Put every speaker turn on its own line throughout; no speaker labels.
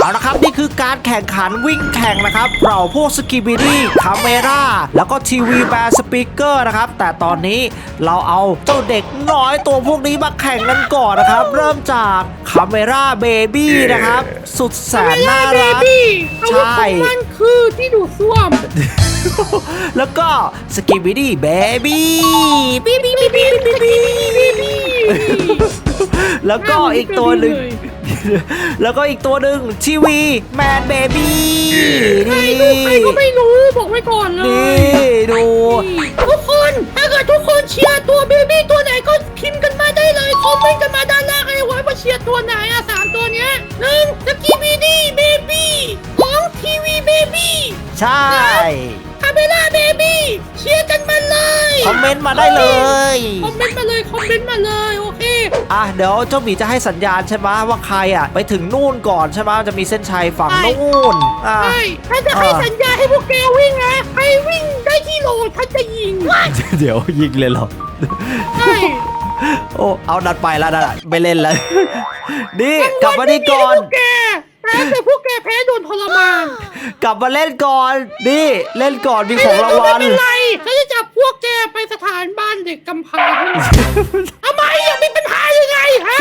เอาละครับนี่คือการแข่งขันวิ่งแข่งนะครับเราพวกสกีบิลี่คาเมราแล้วก็ทีวีแบร์สปีกเกอร์นะครับ แต่ตอนนี้เราเอาเจ้าเด็กน้อยตัวพวกนี้มาแข่งกันก่อนนะครับ เริ่มจากคาเมราเบบี้นะครับ สุดแสนน่ารักใช่
คือที่ดูดซ่วม
แล้วก็สกีบิลี่เบบี้
บีบีบีบีบีบี
แล้วก็อีกตัวหนึ่ง แล้วก็อีกตัวหนึ่งทีวีแมนเบบี้
ใคร
นี่
ดูใครก็ไม่รู้บอกไว้ก่อนเล
นี่
ย
ดู
ทุกคนถ้าเกิดทุกคนเชียร์ตัวเบบี้ตัวไหนก็พิมพ์กันมาได้เลยคอมเมนต์กันมาด้านล่างเลยว่าเชียร์ตัวไหนอะสามตัวเนี้ยหนึ่งสกีบีดี้เบบี้สองทีวีเบบี้
ใช่
คา เมล่าเบบี้เชียร์กันมาเลย
คอมเมนต์มาได้เลย
คอมเมนต์มาเลยคอมเมนต์มาเลยโอเค
อะเดี๋ยวเจ้าหมีจะให้สัญญาณใช่ไหมว่าใครอะ ไปถึงนู่นก่อนใช่ไหมจะมีเส้นชัยฝั่ง
ใช่
นู่นอะ
ใช่ถ้าจะให้สัญญาให้พวกแกวิ่งนะใครวิ่งได้ที่โหลฉันจะยิง
เดี๋ยวยิงเลยเหรอ
ใช่
โอ้ เอาดัดไปแล้วดัดไม่เล่นแล้ว นี่กลับมานี่ก่อน
พวกแก แต่แต่พวกแกแพ้โดนทรมาน
กลับมาเล่นก่อนนี่เล่นก่อนมีของรางวัล
ไม่เป็นไรฉันจะจับพวกแกไปสถานบ้านเด็กกำพร้าทำไมยังมีปัญหายังไงฮะ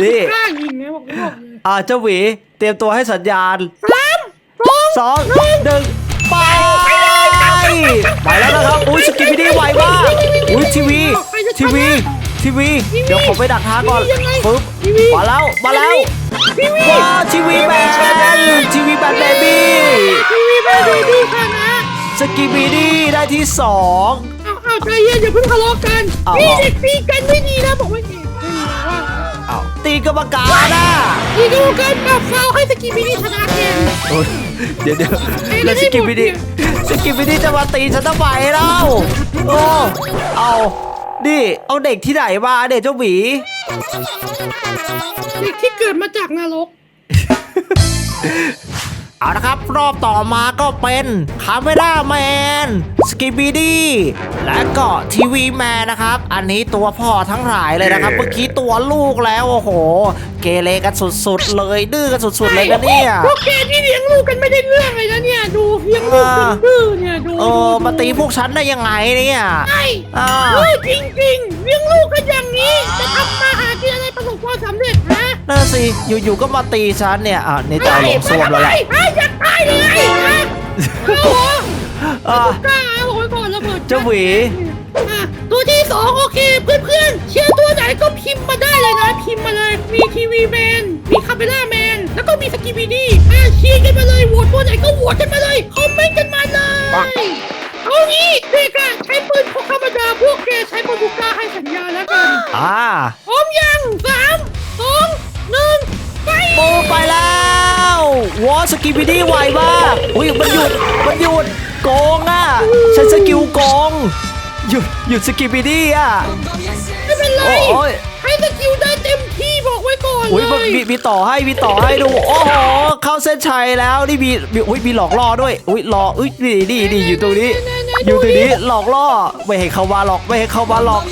นี่
กล้ายิงไงบอกบอกเลย
อะเจ้าหวีเตรียมตัวให้สัญญาณ
สามสอง
สองหนึ่งไปไปแล้วนะครับอุ้ยสกิปปี้ไวมากอุ้ยทีวีทีวี ทีวี เดี๋ยวผมไปดักทางก่อนปึ๊บมาแล้วมาแล้ว
ทีวี
ว้าวทีวีแบนทีวีแบนเบบี้
ทีวีเบบี้ชนะ
สกิปปี้ได้ที่สอง
เอาเอาใจเย็นอย่าเพิ่งทะเลาะกัน
เอา
นี่เด็กตีกันไม่ดีนะบอกไว้เองไม่มีว่า
อ้าวตีกรรมการนะ
อีดูกันปรับฟาวให้สกีบินี่ชนะเกม
โอ้ยเดี๋ยวเดี๋ยว
ไอ้
แล้วส
นี่
กิปปี้สกิปปี้จะมาตีฉันทำไมเล่าโอ้เอา นี่เอาเด็กที่ไหนมาเด็กเจ้าหมี
เด็กที่เกิดมาจากนรก
เอาละครับ รอบต่อมาก็เป็นคาเมราแมนสกิบีดี้และก็ทีวีแมนนะครับ อันนี้ตัวพ่อทั้งหลายเลยนะครับ เมื่อกี้ตัวลูกแล้ว โอ้โห เกเรกันสุดๆ เลย ดื้อกันสุดๆ เลยนะเนี่ย
พวกแกที่เลี้ยงลูกกันไม่ได้เรื่องเลยนะเนี่ย ดูเลี้ยงลูกจนดื้อเนี่ยดู
เออมาตีพวกฉันได้ยังไงเนี่ย
ใช่
อ่า
เออจริงๆเลี้ยงลูกกันอย่างนี้จะทำมาหากินอะไรประสบความสำเร็จฮะ
นั่นสิอยู่ๆก็มาตีฉันเนี่ยอะนี่จะเอาลงส้วมแล้วแหละ
ไอ้อยากตายเลยฮะเอาเหรอ
อะ
กล้าเอาไว้ก่อนระเบิด
เจ้าหวี
อะตัวที่สองโอเคเพื่อนๆเชียร์ตัวไหนก็พิมพ์มาได้เลยนะ พิมพ์มาเลยมีทีวีแมนมีคาเมล่าแมนแล้วก็มีสกิบิดี้อะเชียร์กันมาเลยโหวตตัวไหนก็โหวตกันมาเลยคอมเมนต์กันมาเลยเอางี้เด็กอะใช้ปืนพกธรรมดาพวกแกใช้ปืนบุก้าให้สัญญาแล้วกัน
อ่า
พร้อมยังสามสองหนึ่งไป
ปูไปแล้ววอสกิปปี้ไวมากอุ้ยมันหยุดมันหยุดโกงอะใช้สกิลโกงหยุดหยุดสกิปปี้อะ
ไม่เป็นไร
โอ้ย
ให้สกิลได้เต็มที่บอกไว้ก่อน
อุ้ย
เล
มัน
ย
มีมีต่อให้มีต่อให้ดูโอ้โหเข้าเส้นชัยแล้วนี่มีมีอุ้ยมีหลอกล่อด้วยอุ้ยหลอกอุ้ยนี่นี่นี่อยู่ตรงนี้ อยู่ตรงนี้หลอกล่อไม่ให้เข้ามาหรอกไม่ให้เข้ามาหรอก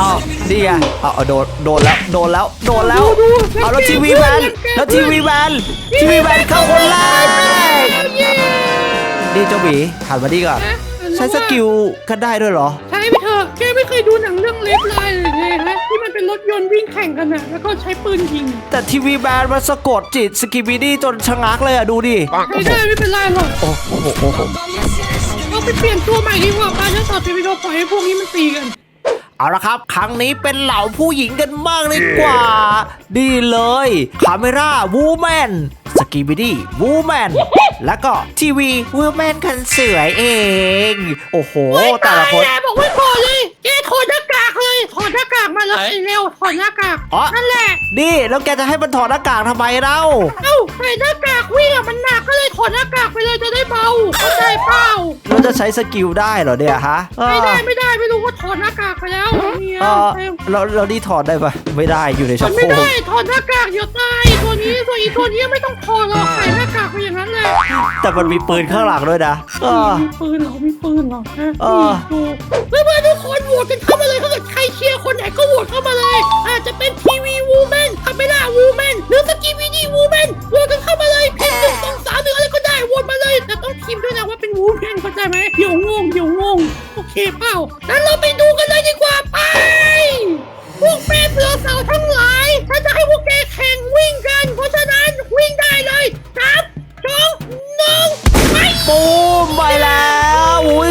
อ้าวนี่ไงเอาเอาโดนโดนแล้วโดนแล้วโดนแล้วเอาแล้วทีวีแมนแล้วทีวีแมนทีวีแมนเข้าคนแรก
เย้
นี่เจ้าหมีหันมาดีก่อนใช้สกิลกันได้ด้วยเหรอ
ใช้ไปเถอะแกไม่เคยดูหนังเรื่องเล็บไลน์เลยไงฮะที่มันเป็นรถยนต์วิ่งแข่งกันอะแล้วก็ใช้ปืนยิง
แต่ทีวีแมนมันสะกดจิตสกิบิดี้จนชะงักเลยอะดูดิ
ใช้ได้ไม่เป็นไรหรอก
โอ้โหโอ้โห
เราไปเปลี่ยนตัวใหม่ดีกว่าป้าฉันต่อไปวิดีโอปล่อยให้พวกนี้มันตีกัน
เอาละครับ ครั้งนี้เป็นเหล่าผู้หญิงกันมากเลยกว่า ดีเลยคาเมราวูแมนสกิบิดี้วูแมนแล้วก็ทีวีวูแมนคันเสือยเอง โอ้โห แต่ละคน
ตายแล้วบอกไว้ก่ เลยเร็วถอดหน้ากาก
อ๋อ
นั่นแหละ
นี่แล้วแกจะให้มันถอดหน้ากากทำไมเล่า
เอ้าใส่หน้ากากวิ่งอะมันหนักก็เลยถอดหน้ากากไปเลยจะได้เบาเข้าใจเปล่า
แล้วจะใช้สกิลได้เหรอเนี่ยฮะเอ
ไม่
อ
ได้ไม่ได้ไม่รู้ว่าถอดหน้ากากไปแล้วเนี่ย
เออเราเรานี่ถอดได้ปะไม่ได้อยู่ใน
ถ
ช่
อ
อ
ด
ง
ไม่
โครก
ได้ถอดหน้ากากเดี๋ยวตายตัวนี้ตัวอีตัวนี้ไม่ต้องถอดหรอกใส่หน้ากากไปอย่างนั้นแหละ
แต่มันมีปืนข้างหลังด้วยนะเออ
มีปืนเหรอมีปืนเหรอฮะ
เออ
ดูเพื่อนๆทุกคนโหวตกันเข้ามาเลยถ้าเกิดใครเชียร์คนไหนก็โหวตเข้ามาเลย อาจจะเป็นทีวีวูแมนคาเมล่าวูแมนหรือสกีวีดีวูแมนโหวตกันเข้ามาเลยพิมพ์หนึ่งสองสามหรืออะไรก็ได้โหวตมาเลย แต่ต้องพิมพ์ด้วยนะว่าเป็นวูแมนเข้าใจไหมเดี๋ยวงงเดี๋ยวงงโอเคเปล่างั้นเราไปดูกันเลยดีกว่าไปพวกแม่เสื
อสาวทั้งหลาย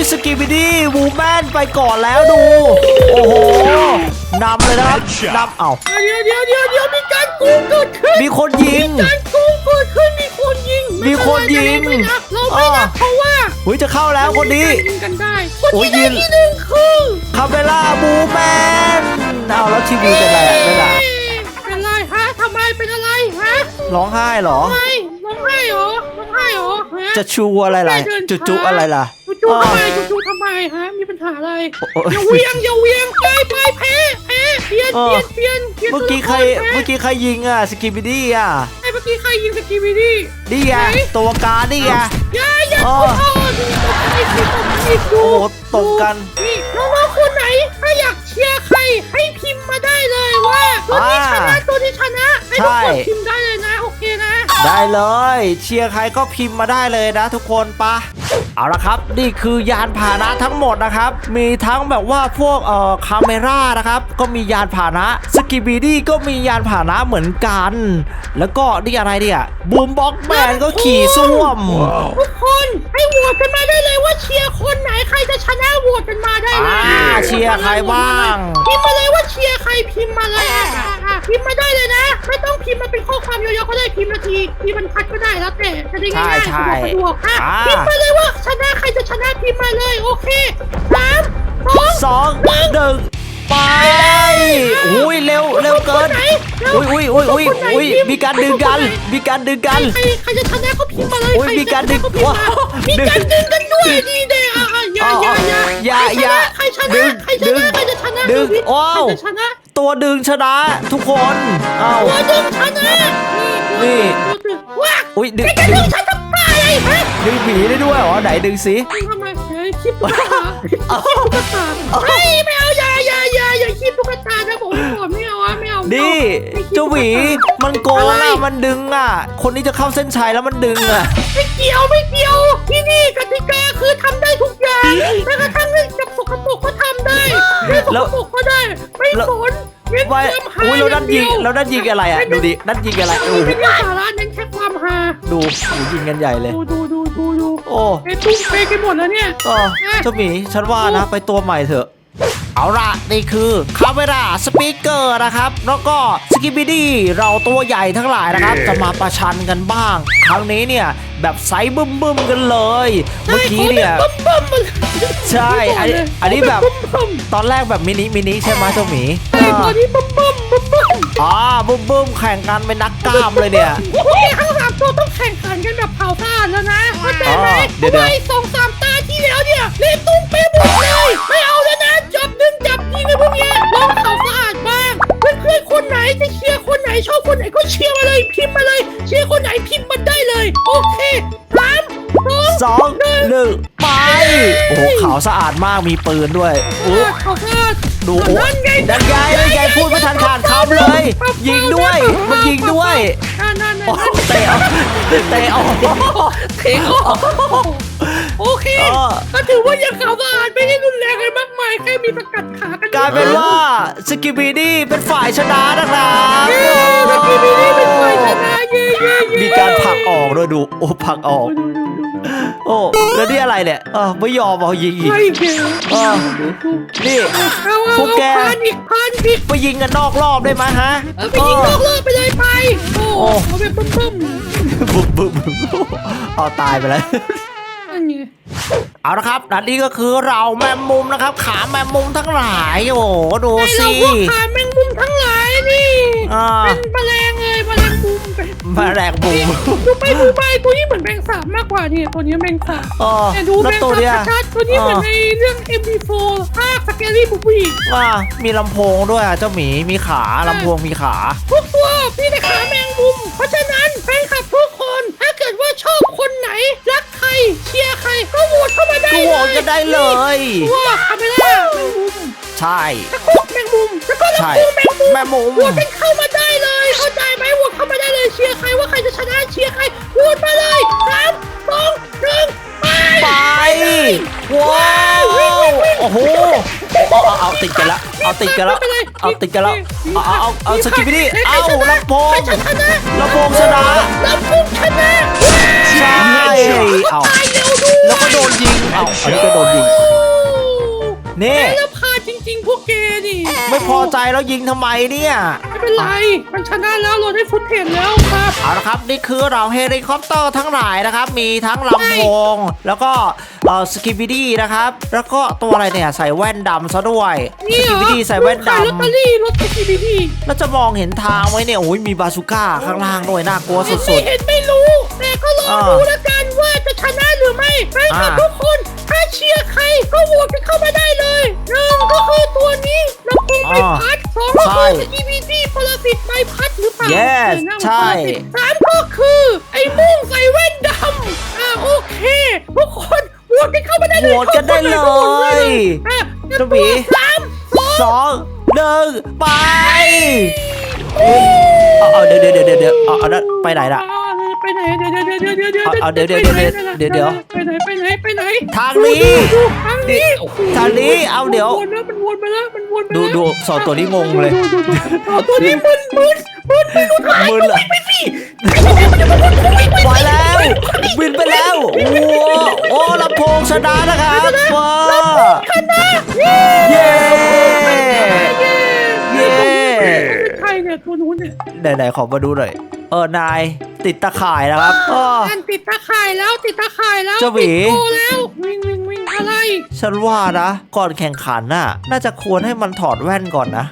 สกิบิดี้วูแมนไปก่อนแล้วดู โอ้โหนำเลยนะครับนำเอ้า
เดี๋ยวเดี๋ยวเดี๋ยวเดี๋ยวมีการโกงเกิดขึ้น
มีคนยิง
มีการโกงเกิดขึ้นมีคนยิง
มีคนยิง
เราไม่นับเราไม่นับเพราะว่า
อุ้ยจะเข้าแล้วคนนี้
ยิงกันได้คน
โอ้ย
ที่
ยิ
ได้
ง
ที่หนึ่งคือ
คาเมล่าบูแมนเอาแล้วทีวีเป็นไรอะไม่ล่ะ
เป็นอะไรฮะทำไมเป็นอะไรฮะ
ร้องไห้เหรอ
ทำไมร้องไห้เหรอร้องไห้เหรอฮะ
จะชูอะไรล่ะ
เดินช้า
จุจุอะไรล่ะ
จุจุทำไม
อ้าว
จุจุทำไมฮะ มีปัญหาอะไร
โอ้โอ้
อย่าเวียง อย่าเวียง ไปไปแพ้แพ้เปลี่ยน
เอ
เปลี่
อย
นเปลี่ยนเปลี่ยน
เมื่อกี้ใคร
ตัวละ
เมื่อกี้ใครยิงอะ สกิบิดี้อะ
ไอ้เมื่อกี้ใครยิงสกีวีดี้
นี่ไง
ไหน
ตัวการนี่ไง
อย่าอย่า
เอ
โอ้
อ
โหดูตบกันอีกทีตบกันอีกดู
โอ้โหตบกัน
นี่น้องๆคนไหน ถ้าอยากเชียร์ใครให้พิมพ์มาได้เลยว่าตัวนี้ชนะ
อ่า
ตัวนี้ชนะให้ทุกคน
ใช่
พิมพ์ได้เลยนะ โอเคนะ
ได้เลย เชียร์ใครก็พิมพ์มาได้เลยนะ ทุกคนปะ เอาละครับ นี่คือยานพาหนะทั้งหมดนะครับ มีทั้งแบบว่าพวกเอ่อคาเมรานะครับ ก็มียานพาหนะสกิบิดี้ก็มียานพาหนะเหมือนกัน แล้วก็นี่อะไรเนี่ยบูมบ็อกแมนก็ขี่ส้วม
ทุกคนให้โหวตกันมาได้เลยว่าเชียร์คนไหนใครจะชนะโหวตกันมาได้เลย
อ่าเชียร์ใครบ้าง
พิมพ์มาเลยว่าเชียร์ใครพิมพ์มาเลยอะอะอะพิมพ์มาได้เลยนะ ไม่ต้องพิมพ์มาเป็นข้อความยาวๆก็ได้พิมพ์นาทีพิมพ์บรรทัดก็ได้แล้วแต่จะได้ง่ายๆ
ใช่
สะดวกสะดวกอะ
อ่า
พิมพ์มาเลยว่า ชนะใครจะชนะพิมพ์มาเลยโอเคสามสอง
สองหนึ่งไปอุ้ยเร็วเร็วเกินอุ้ยอุ้ยอุ้ยอุ้ยอุ้ยมีการดึงกัน มีการดึงกัน
ใครใครจะชนะก็พิมพ์มาเลย
อุ๊ย
ใคร
มีการดึง
จะชนะพิมพ์มา
ว้าว
มีการดึงกันด้วยดีเด้อะอะอย่าอย่าอย่า
อย่าอย่า
ใครช
ดึ
นะ
ง
ใครชนะใครจะชนะ
ดึง
ใครจะชนะ
ว้าว
ใครจะชนะ
ตัวดึงชนะทุกคนเอ้า
ตัวดึงชนะ
นี่
ตัวดึงว้า
อุ้ยดึง
แกจะ
ดึ
ดึ
ง
งฉันทำไมฮะ
ดึงผี ได้ด้วยเหรอไหนดึงสิ
ทำไมเฮ้ยคลิปตุ๊กตาคลิปตุ๊กตาเฮ้ยไม่เอาอย่าอย่าอย่าอย่าคลิปตุ๊กตานะบอกให้ก่อนไม่เอาอะไม่เอา
นี่
ไม่คลิป
เจ้าหวี
ตุ๊กตา
มันโกง
อะไร
อะมันดึงอะ คนนี้จะเข้าเส้นชัยแล้วมันดึงอะ
ไม่เกี่ยวไม่เกี่ยวที่นี่กติกาคือทำได้ทุกอย่างแม้กระทั่งเรื่องจับสกปรกก็ทำได้เรื่องส
แล้ว
กปรกก็ได้ ไม่
แล้ว
สนเน้นค
ไว้
วามฮา
อุ้ยเรานั่นยิง
อเดี
เรานั่นยิงอะไรอะดูดินั่นยิงอะไรโอ้โห
ไม่ได้สาระเน้นแค่ความฮา
ดูโอ้โหยิงกันใหญ่เลย
ดูดูดูดูดู
โอ้
ไอ้ตุ้มเปกันหมดแล้วเนี่ย
เออเจ้าหมีฉันว่านะ ไปตัวใหม่เถอะ เอาละนี่คือคาเมราสปีกเกอร์นะครับ แล้วก็สกิบิดี้เราตัวใหญ่ทั้งหลายนะครับ จะมาประชันกันบ้าง ครั้งนี้เนี่ยแบบไซส์บึ้มบึมๆกันเลย เมื่อกี้เนี่ย
ใช่ขอแบบบึ้มๆมัน
ใช่อันนี้อันนี้แบบ
บึ้ม
ตอนแรกแบบมินิมินิใช่ไหมเจ้าหมี
ๆใช่ตอนนี้บึ้มบึ้มบึ้มบึ้ม
อ่าบึ้มบึมๆแข่งกันเป็นนักกล้ามเลยเนี่ย
พวกแกทั้งสามตัวต้องแข่งขันกันแบบเผาซ่านแล้วนะเข้าใจไหม
อ๋อเดี๋ยว
ทำไมสองสาม สะอาดมา
กมีปืนด้วยโอ้
เผาสะอาด
ดูโอ้
นั่นไง
นั่นไงนั่นไงพูดไม่ทันขาดคำเลย ยิงด้วยมันยิงด้วย
นั่นนั่น
โอ้
นั่น
เตะเอาเตะเอา
เทออก โอเค
เออ
ก็ถือว่ายังขาวสะอาดไม่ได้รุนแรงอะไรมากมายแค่มีสกัดขากัน
กลายเป็นว่าสกิบิดี้เป็นฝ่ายชนะนะครับ
เย้สกีบีนี่เป็นฝ่ายชนะเย้เย้เย้
มีการผลักออกด้วยดูโอ้ผลักออก
ดูดูดู
โอ้แล้วนี่อะไรเนี่ยเออไม่ยอมเอายิงอีก
ไอ้เก๋
เออนี่
เอาเอา
พวกแก
พันอีกพันอีก
ไปยิงกันนอกรอบได้ไหมฮะ
เออไปยิงนอกรอบไปเลยไป โอ้
โอ้
เอาแบบบึ้มบึ้ม
บึ้มบึ้มบึ้มเอาตายไปแล้ว
นั่นไง
เอาละครับนันนี้ก็คือเราแมมมุมนะครับ ขาแมมมุมทั้งหลายโอ้โหดู
ไอเรา
สิ
พวกขาแมงมุมทั้งหลายนี่
อ่า
เป็นแมลงเลยแมลงมุมไป
มาแรงบุม
ดูไปดูไปตัวนี้เหมือนแมงสาบมากกว่านี่ตัวนี้แมงสาบ
เออ
แต่ดู
แล้ว
แมง
ตัวเนี้ย
สาบชัดๆตัวนี้เหมือนในเรื่อง MV4 ภาคสแกรี่บุบี
ว่ามีลำโพงด้วยอะเจ้าหมีมีขาลำโพงมีขา
ทุกตัวมีแต่ขาแมงมุม เพราะฉะนั้นแฟนคลับทุกคน ถ้าเกิดว่าชอบคนไหน รักใคร เชียร์ใคร ก็โหว กลัวจะได้เลย
กลั
วทาไมล่ะ
ใช่
ตะคุบแมงมุมแล้วก็มงมุม
แมงมุม
วเป็นเข้ามาได้เลยเข้าใจไหมหัวเข้ามาได้เลยเชียร์ใครว่าใครจะชนะเชียร์ใครพูดมาเลยสามสองหนึ่งไป
ว้าวโอ้โหเอาเอาติดกันแล้วเอาติดกันแล้วเอาติดกันแล้วเอาเอาเอาสกิปไปดิเอาลำโพงลำโพงชนะ
ลำโพงชนะ
ใช่เอา
ตายเร็วด้วย
แล้วก็โดนยิงเอาอันนี้ก็โดนยิงนี่
แล้วพาจริง ๆ พวกแกนี่
ไม่พอใจแล้วยิงทำไมเนี่ย
ไม่เป็นไร มันชนะแล้วเราได้ฟุตเทจแล้วครับ
เอาละครับ นี่คือเราเฮลิคอปเตอร์ทั้งหลายนะครับ มีทั้งลำโพง แล้วก็เอ่อสกิบิดี้นะครับ แล้วก็ตัวอะไรเนี่ยใส่แว่นดำซะด้วยส
นี่เหร
กิ
อ
บิดี้ใส่แว่น
ขายลอตเตอ
ดำ
รี่รถสกิบิดี้
แล้วจะมองเห็นทางไหมเนี่ยโอ้ยมีบาซูก้าข้างล่างด้วยน่ากลัว
เห็น
สุ
ไม่
ด
เห็นไม่รู้ แต่ก็รอ
อ่า
ดูแล้วกันว่าจะชนะหรือไม่ไปครับ
อ่า
ทุกคนถ้าเชียร์ใครก็โหวตกันเข้ามาได้เลยหนึ่งก็คือตัวนี้ลำโพงใบพัดสองก็คือสกิบิดี้พลสิตใบพัดหรือเปล่า
ๆ yes ใช่
สามก็คือ ไอ้มุ่งใส่แว่นดำอ่าโอเค ทุกคนโหวตกันเข้ามาได้เลย
โหวตกันได้เลย
อะ
เจ้าหมี
สามสอง
สองหนึ่งไปเอาเอาเดี๋ยวเดี๋ยวเดี๋ยวเดี๋ยวเอาเอานั่นไปไหนล่ะ
ไปไหนเดี๋ยวเดี๋ยวเดี๋ยวเดี๋ยวเดี๋ยว
เอาเอาเดี๋ยวเดี๋ยวเดี๋ยวเดี๋ยวเดี๋ยว
ไปไหนไปไหนไปไหน
ทางนี้
ดูทางนี้โอ้โห
ทางนี้เอาเดี๋ยว
มันวนแล้วมันวนไปแล้วมันวนไป
ดู
แล้ว
ดูสองตัวนี้งงเลย
ดูดูดูสองตัวนี้มึนมึนมึนไม่รู้ทำไม
มึนละ
ไปสิ
ไปแล้วบินไปแล้วโอ้โหโอ้ลำโพงชนะนะครับว้า
ชนะ
เย้
ตัวนู้นเนี่ย
ไหนๆขอมาดูหน่อย เออนายติดตะข่ายนะครับอ้อ
อันติดตาข่ายแล้วติดตาข่ายแล้ว
เจ้าหวี
ติดโตแล้ววิ่งวิ่งวิ่งอะไร
ฉันว่านะก่อนแข่งขันน่ะ น่าจะควรให้มันถอดแว่นก่อนนะ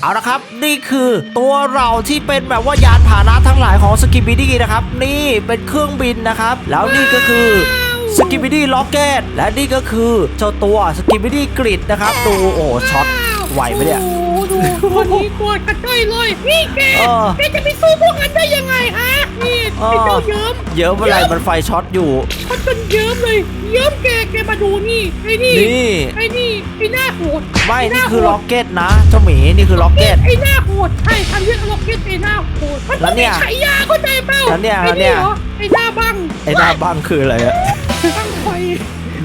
เอาละครับ นี่คือตัวเราที่เป็นแบบว่ายานพาหนะทั้งหลายของสกิบิดี้นะครับ นี่เป็นเครื่องบินนะครับ แล้วนี่ก็คือสกิบิดี้ล็อกเก็ตและนี่ก็คือเจ้าตัวสกิบิดี้กริดนะครับ ดูโอ้ช็อตไหวไหมเนี่ย
โอ้โห ดูตัวนี้ตัวกระจ้อยเลยนี่แก
เออ
แกจะไปสู้พวกนั้นได้ยังไงฮะนี่
เออ
ไอ้เจ้าเยิ้ม
เยอะเมื่อไหร่มันไฟช็อตอยู่
มันจนเยิ้มเลย เยิ้มแกแกมาดูนี่ไอ้นี่
นี่
ไอ้นี่ไอ้หน้าโหด
ไม่
อ้ห
นี่
น้า
คือ
โหด
ล็อกเก็ตนะเจ้าหมีนี่คือล็อกเก็ต
ไอ้หน้าโหดใช่ทำเรื่องล็อกเก็ตไอ้หน้าโหดมัน
แล้วเนี่ย
มีฉายาเข้าใจเปล่า
แล้วเนี่ย
ไอ้
แล้วเนี่ย
เหรอไอ้หน้าบัง
ไอ้หน้าบ้างคืออะไรอะ
บังไฟ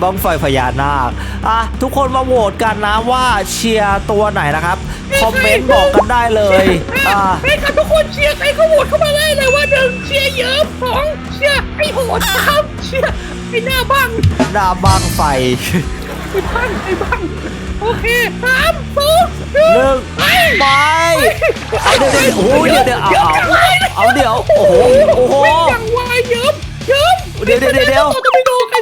บ้องไฟพญานาคอะทุกคนมาโหวตกันนะว่าเชียร์ตัวไหนนะครับ คอมเมนต์บอกกันได้เลยอ่า
ให้กับทุกคนเชียร์ใครก็โหวตเข้ามาได้เลยว่าหนึ่งเชียร์เยิ้มสองเชียร์ไอ้โหดสามเชียร์ไอ้หน้าบัง
หน้าบ้างไฟ
ไอ้บังไอ้บังโอเคสามสองหนึ่ง
หนึ่ง
ไป
ไปเอาเดี๋ยวเดี๋ยวโอ้ยเดี๋ยวเดี๋ยวเอาเอาเอาเดี๋ยวโอ้โหโอ้โห
วิ่งอย่างไวเยิ้มเยิ้ม
เดี๋ยวเดี๋ยวเดี๋ยว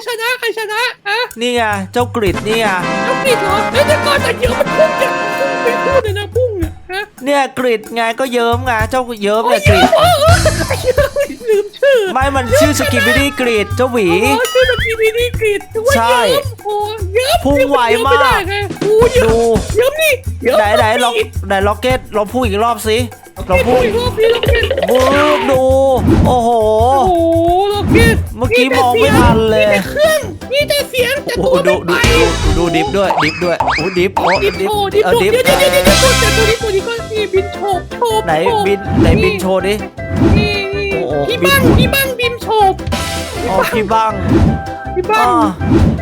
เดี๋ยว
จะไปดูใครชนะใครชนะอะ
นี่ไงเจ้ากริดนี่ไง
น้ำปิดเหรอเฮ้ยแต่ก่อนแต่เยิ้มมันพุ่งเนี่ยพุ่งไปพูดเลยนะพุ่ง เนี่ยฮะ
เนี่ยกริดไงก็เยิ้มไงเจ้าเยิ้มเนี่ยกริด
เออเออไอ้เหี้ยลืมชื่อ
ไม่มันชื่อสกิบิดี้กริดเจ้าหวี
อ๋อชื่อมันทีวีนี่กรีดถือว่า
ใช่
เยิ้มโอ้เยิ้ม
พุ่งไวมาก
เยิ้ไได้ไงโอ้เยิ้ม
ดู
เยิ้มนี่เยิ้ม
ไหนไหนลอง
กรีด
ไหนล็อกเก็ตลองพูดอีกรอบสิลองพูด
อีกรอบนี้ล็อกเก็ต
บูบดู โอ้โห
โอ้โหล็อกเก็ต
เมื่อกี้มองไม่ทันเลย
มีแต่เครื่อง มีแต่เสียงแต่
โอ้
ตัว
โห
ไม่
ดู
ไป
ดูดูดูดิฟด้วยดิฟด้วยโอ้ดิฟโอ้
ดิ
ดิ
ฟ
ฟ
โชว์ดิฟ
เออ
โชว์
ดิฟ
เดี๋ยวเดี๋ยวเดี๋ยวเดี๋ยวแต่ตัวนี้ตัวนี้ก็นี่บินโชว์โชว์
ไหน
โชว์
บินไหนบินโชว์ดิ
นี่นี่
โอ้โห
พี่
บิน
บ้างพี่บ้างบินโชว์
อ๋อพี่บ้าง
พี่บ้า
อ๋อง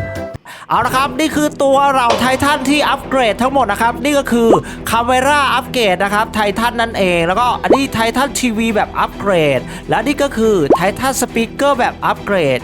เอาละครับนี่คือตัวเราไททันที่อัปเกรดทั้งหมดนะครับ นี่ก็คือคาเมราอัปเกรดนะครับไททันนั่นเอง แล้วก็อันนี้ไททันทีวีแบบอัปเกรด และนี่ก็คือไททันสปีกเกอร์แบบอัปเกรด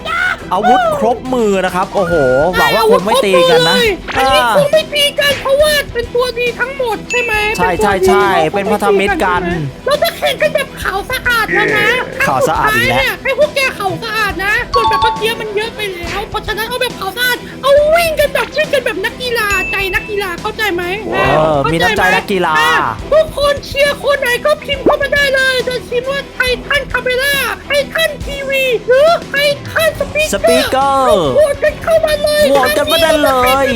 อาวุธครบมือนะครับ โอ้โหหวังว่าคงไม่ตีกันนะ
อันนี้
อ่า
คงไม่ตีกันเพราะว่าเป็นตัวดีทั้งหมดใช่ไหม
ใช่
เป็นตัว
ใช่
ดี
ใช่
รา
เป็นพันธมิตรกัน
เราจะแข่งกันแบบขาวสะอาดแล้วนะ
ขาวสะอาดอีกแล้ว
ครั้งสุท้ายเนี่ยให้พวกแกขาวสะอาดนะส่วนแบบเมื่อกี้มันเยอะไปแล้วเพราะฉะนั้นเอาแบบขาวสะอาดเอาวิ่งกันแบบวิ่งกันแบบนักกีฬาใจนักกีฬาเข้าใจไหม
เออมีน้ำใจนักกีฬา
อะทุกคนเชียร์คนไหนก็พิมพ์เข้ามาได้เลยจะพิมพ์ว่าไททันคาเมล่าไททันทีวีหรือไททันสปีกเกอร์
สปีกเกอร์
โหวตกันเข้ามาเลย
โหวตกันมาได้เลย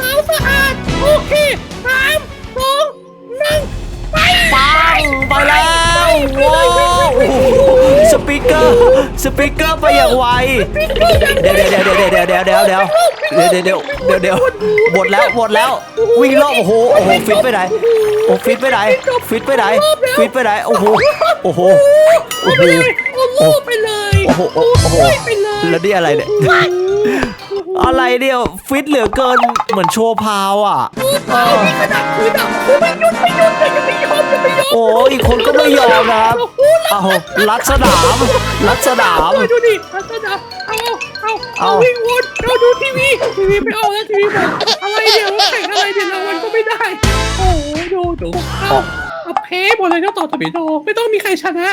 ขาวสะอาดโอเคสามสองหนึ่งไป
ปังไปแล้วว้าว สปีกเกอร์สปีกเกอร์ไปอย่างไวเดี๋ยวเดี๋ยวเดี๋ยวเดี๋ยวเดี๋ยวเดี๋ยวเดี๋ยวเดี๋ยวเดี๋ยวเดี๋ยวเดี๋ยวหมดแล้วหมดแล้ววิ่งรอบโอ้โหโอ้โหฟิตไปไหนโอ้ฟิตไปไหนฟิตไปไหนฟิตไปไหนโอ้โหโอ้โหโอ้
โหโอ้โหไปเลย
โอ้โหโอ้โห
ไปเลย
แล้วนี่อะไรเนี่ย
อะ
ไรเดียวฟิตเหลือเกินเหมือนโชว์พาวอะ
เอานี่ขนาดคืนอะกูไม่หยุดไม่หยุดแต่ยังไม่ยอมจะไม่ยอม
โอ้อีกคนก็ไม่ยอมนะครับเอารัดสนามรัดสนาม
ดูดิรัดสนามเอาเอา
เอา
เอา วิ่งวนเราดูทีวีทีวีไม่เอาแล้วทีวีบอกอะไรเดี๋ยวแข่งอะไรเดี๋ยวรางวัลก็ไม่ได้ โอ้โหดูดูเอาเอาเพย์หมดเลยเจ้าต่อตะบิโดไม่ต้องมีใครชนะ